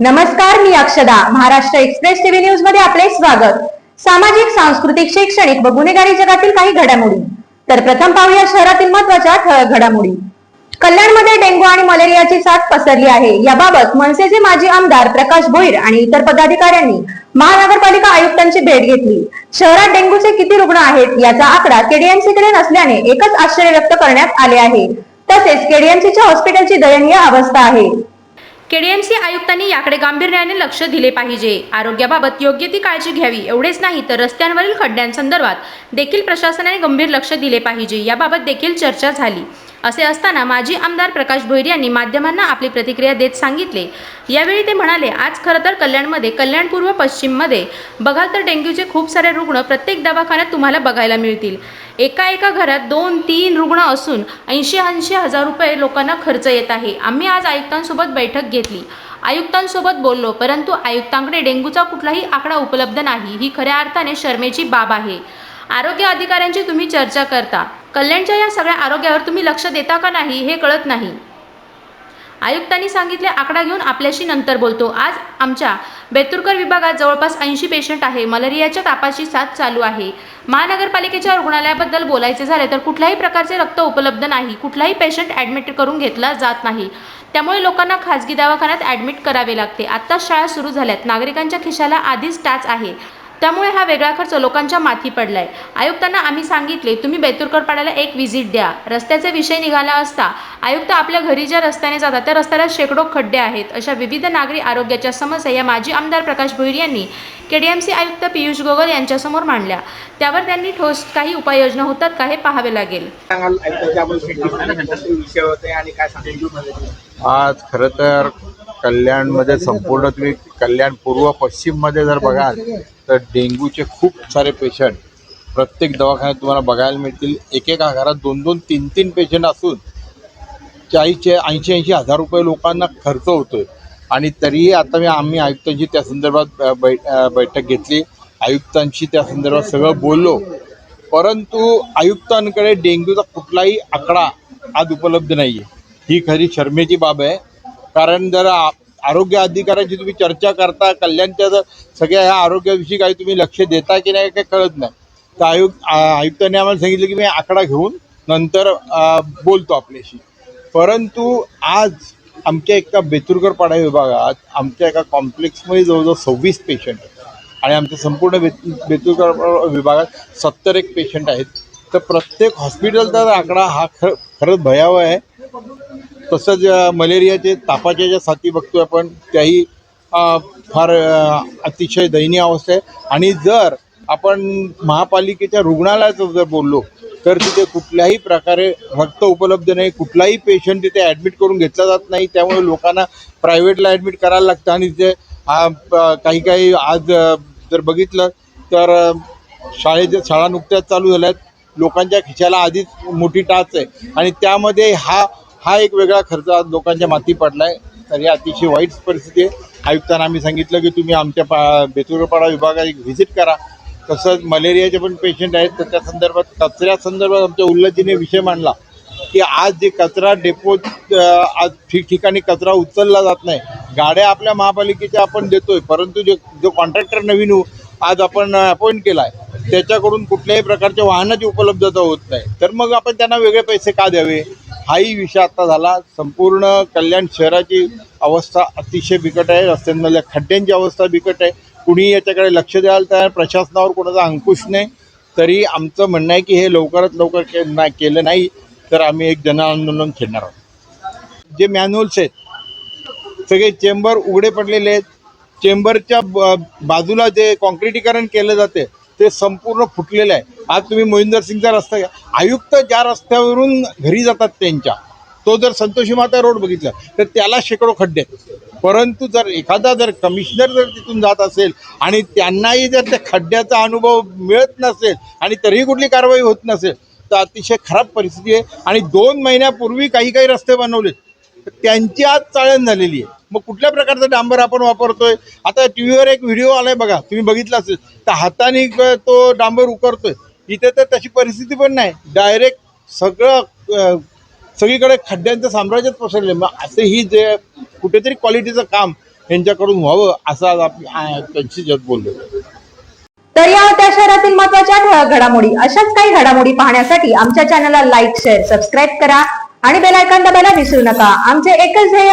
नमस्कार मी अक्षदा. Maharashtra express TV न्यूजमध्ये आपले स्वागत. सामाजिक सांस्कृतिक शैक्षणिक व गुन्हेगारी जगातील काही घडामोडी. तर प्रथम पाहूया शहरातील महत्त्वाच्या ठळक घडामोडी. कल्याणमध्ये डेंग्यू आणि मलेरियाची साथ पसरली आहे. याबाबत मनसेचे माजी आमदार प्रकाश भोईर आणि इतर पदाधिकाऱ्यांनी महानगरपालिका आयुक्तांची भेट घेतली. शहरात डेंग्यूचे किती रुग्ण आहेत याचा आकडा केडीएमसीकडे नसल्याने एकच आश्चर्य व्यक्त करण्यात आले आहे. तसेच केडीएमसीच्या हॉस्पिटलची दयनीय अवस्था आहे. केडीएमसी आयुक्तांनी याकडे गांभीर्याने लक्ष दिले पाहिजे. आरोग्याबाबत योग्य ती काळजी घ्यावी एवढेच नाही तर रस्त्यांवरील खड्ड्यांसंदर्भात देखील प्रशासनाने गंभीर लक्ष दिले पाहिजे. याबाबत देखील चर्चा झाली. असे असताना माजी आमदार प्रकाश भोईर यांनी माध्यमांना आपली प्रतिक्रिया देत सांगितले. यावेळी ते म्हणाले आज खरं तर कल्याणमध्ये कल्याण पूर्व पश्चिममध्ये बघाल तर डेंग्यूचे खूप सारे रुग्ण प्रत्येक दवाखान्यात तुम्हाला बघायला मिळतील. एका एका घरात दोन तीन रुग्ण असून ऐंशी ऐंशी हजार रुपये लोकांना खर्च येत आहे. आम्ही आज आयुक्तांसोबत बैठक घेतली. आयुक्तांसोबत बोललो परंतु आयुक्तांकडे डेंग्यूचा कुठलाही आकडा उपलब्ध नाही. ही खऱ्या अर्थाने शर्मेची बाब आहे. आरोग्य अधिकाऱ्यांची तुम्ही चर्चा करता. कल्याणच्या या सगळ्या आरोग्यावर तुम्ही लक्ष देता का नाही हे कळत नाही. आयुक्तांनी सांगितले आकडा घेऊन आपल्याशी नंतर बोलतो. आज आमच्या बेतुरकर विभागात जवळपास ऐंशी पेशंट आहे. मलेरियाच्या तापाची साथ चालू आहे. महानगरपालिकेच्या रुग्णालयाबद्दल बोलायचे झाले तर कुठल्याही प्रकारचे रक्त उपलब्ध नाही. कुठलाही पेशंट ॲडमिट करून घेतला जात नाही. त्यामुळे लोकांना खाजगी दवाखान्यात ॲडमिट करावे लागते. आत्ताच शाळा सुरू झाल्यात. नागरिकांच्या खिशाला आधीच टाच आहे. त्यामुळे हा वेगळा खर्च लोकांच्या माथी पडलाय. आयुक्तांना आम्ही सांगितले तुम्ही बेतुरकर पाड्याला एक व्हिजिट द्या. रस्त्याचा विषय निघाला असता आयुक्त आपल्या घरी ज्या रस्त्याने जातात त्या रस्त्याला शेकडो खड्डे आहेत. अशा विविध नागरी आरोग्याच्या समस्या या माजी आमदार प्रकाश भोईर यांनी केडीएमसी आयुक्त पियुष गोगल यांच्यासमोर मांडल्या. त्यावर त्यांनी ठोस काही उपाययोजना होतात का हे पाहावे लागेल. आज खरं तर कल्याणमध्ये संपूर्ण तुम्ही कल्याण पूर्व पश्चिममध्ये जर बघाल तर डेंग्यूचे खूप सारे पेशंट प्रत्येक दवाखान्यात तुम्हाला बघायला मिळतील. एकेका घरात दोन दोन तीन तीन पेशंट असून चाळीसचे ऐंशी ऐंशी हजार रुपये लोकांना खर्च होतोय. आणि तरीही आता मी आम्ही आयुक्तांशी त्या संदर्भात बै बैठक घेतली. आयुक्तांशी त्या संदर्भात सगळं बोललो. परंतु आयुक्तांकडे डेंग्यूचा कुठलाही आकडा आज उपलब्ध नाही आहे ही खरी शर्मेची बाब आहे. कारण जर आ- आरोग्य अधिकाऱ्यांची तुम्ही चर्चा करता कल्याणच्या जर सगळ्या ह्या आरोग्याविषयी काही तुम्ही लक्ष देता की नाही काही कळत नाही. तर आयुक्त आयुक्तांनी आम्हाला सांगितलं की मी आकडा घेऊन नंतर बोलतो आपल्याशी. परंतु आज आमच्या एका बेतुरकर पाडा विभागात आमच्या एका कॉम्प्लेक्समध्ये जवळजवळ सव्वीस पेशंट आहेत. आणि आमच्या संपूर्ण बेत बेतुरकर विभागात सत्तर एक पेशंट आहेत. तर प्रत्येक हॉस्पिटलचा आकडा हा खर खरंच भयावह आहे तसंच मलेरियाचे तापाच्या ज्या साथी बघतोय आपण त्याही फार अतिशय दयनीय अवस्था आहे. आणि जर आपण महापालिकेच्या रुग्णालयाचं जर बोललो तर तिथे कुठल्याही प्रकारे रक्त उपलब्ध नाही कुठलाही पेशंट तिथे ॲडमिट करून घेतला जात नाही त्यामुळे लोकांना प्रायव्हेटला ॲडमिट करायला लागतं. आणि तिथे काही काही आज जर बघितलं तर शाळेच्या शाळा नुकत्याच चालू झाल्या आहेत लोकांच्या खिशाला आधीच मोठी टाच आहे. आणि त्यामध्ये हा हा एक वेगळा खर्च आज लोकांच्या माती पडला आहे तर ही अतिशय वाईट परिस्थिती आहे. आयुक्तांना आम्ही सांगितलं की तुम्ही आमच्या पा बेतुरपाडा विभागात एक व्हिजिट करा. तसंच मलेरियाचे पण पेशंट आहेत. तर त्या संदर्भात कचऱ्या संदर्भात आमच्या उल्लजीने विषय मांडला की आज जे कचरा डेपो आज ठिकठिकाणी कचरा उचलला जात नाही. गाड्या आपल्या महापालिकेच्या आपण देतोय. परंतु जे जो कॉन्ट्रॅक्टर नवीन हो, आज आपण अपॉइंट केला आहे त्याच्याकडून कुठल्याही प्रकारच्या वाहनाची उपलब्धता होत नाही. तर मग आपण त्यांना वेगळे पैसे का द्यावे? हाही विषय आता झाला. संपूर्ण कल्याण शहराची अवस्था अतिशय बिकट आहे. रस्त्यांमधल्या खड्ड्यांची अवस्था बिकट आहे. कुणी याच्याकडे लक्ष द्यायला तयार प्रशासनावर कोणाचा अंकुश नाही. तरी आमचं म्हणणं आहे की हे लवकरात लवकर के ना केलं नाही तर आम्ही एक जनआंदोलन खेळणार आहोत. जे मॅन्युअल्स आहेत सगळे चेंबर उघडे पडलेले आहेत. चेंबरच्या ब- बाजूला जे कॉन्क्रिटीकरण केलं जाते ते संपूर्ण फुटलेलं आहे. आज तुम्ही मोहिंदर सिंगचा रस्ता घ्या. आयुक्त ज्या रस्त्यावरून घरी जातात त्यांच्या तो जर संतोषी माता रोड बघितला तर त्याला शेकडो खड्डे परंतु जर एखादा जर कमिशनर जर तिथून जात असेल आणि त्यांनाही जर त्या खड्ड्याचा अनुभव मिळत नसेल आणि तरीही कुठली कारवाई होत नसेल तर अतिशय खराब परिस्थिती आहे. आणि दोन महिन्यापूर्वी काही काही रस्ते बनवले तर त्यांची आज चाळण झालेली आहे. मग कुठल्या प्रकारचा डांबर आपण वापरतोय? आता टी व्हीवर एक व्हिडिओ आलाय बघा तुम्ही बघितला असेल तर हाताने तो डांबर उकरतोय. इथे तर त्याची परिस्थिती पण नाही. डायरेक्ट सगळं सगळीकडे खड्ड्यांचं साम्राज्यच पसरले. मग असं ही जे कुठेतरी क्वालिटीचं काम यांच्याकडून व्हावं असं आज आपण त्यांची जग बोललो तर या होत्या शहरातील महत्त्वाच्या घडामोडी. अशाच काही घडामोडी पाहण्यासाठी आमच्या चॅनलला लाईक शेअर सबस्क्राईब करा. आणि बेलायकन दाबायला विसरू नका. आमचे एकच ध्येय